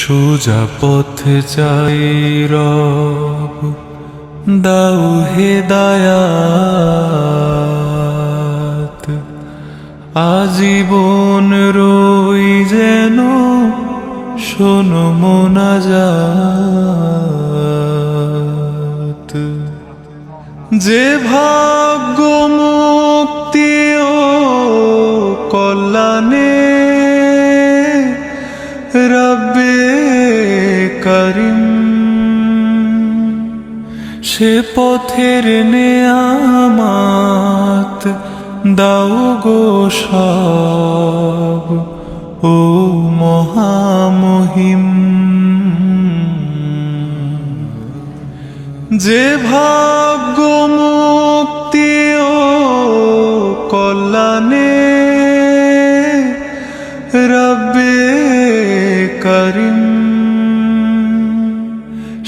সোজা পথে চাই রব, দাও হে দায়াত। আজীবন রই যেন, শোনো মোনাজাত যে ভাগ্য মুক্তি ও কল্যাণে সে পথের নেয়ামাত দাও গো সব ও মহামহিম। যে ভাগ্য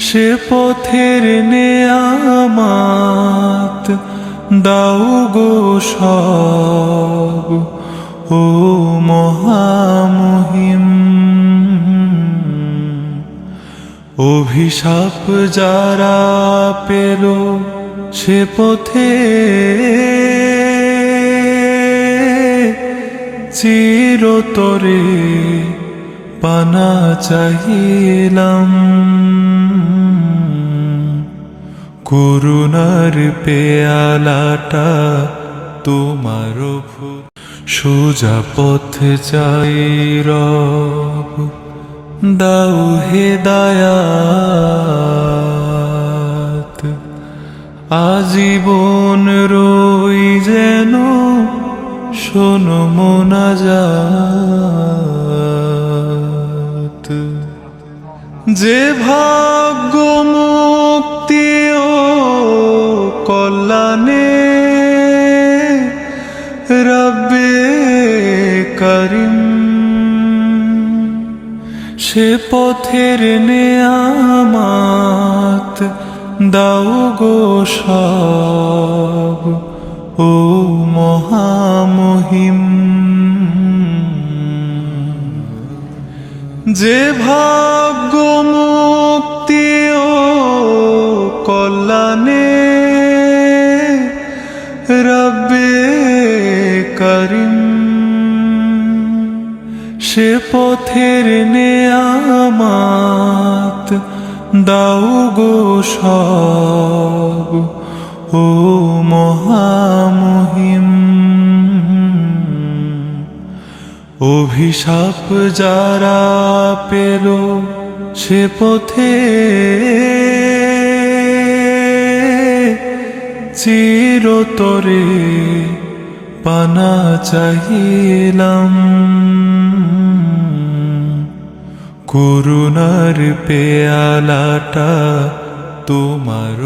সে পথের নেয়ামাত দাও গো সব, ও মহামহিম। অভিশাপ যারা পেল সে পথে, চিরতরে পানা চাহিলাম। করুণার পেয়ালাটা তোমার সোজা পথে চাই রব। দাও হে দায়াত। আজীবন রই যেন, শোনো মোনাজাত যে ভাগ্য মুক্তি ও কল্যাণে রব্বে করিম। সে পথের নেয়ামাত দাও গো সব ও মহামহিম। যে ভাগ্য করিম সে পথের নেয়ামাত দাও গো সব, ও মহামহিম। অভিশাপ যারা পেল সে পথে, চিরতরে পানা চাহিলাম। করুণার পেয়ালাটা তোমার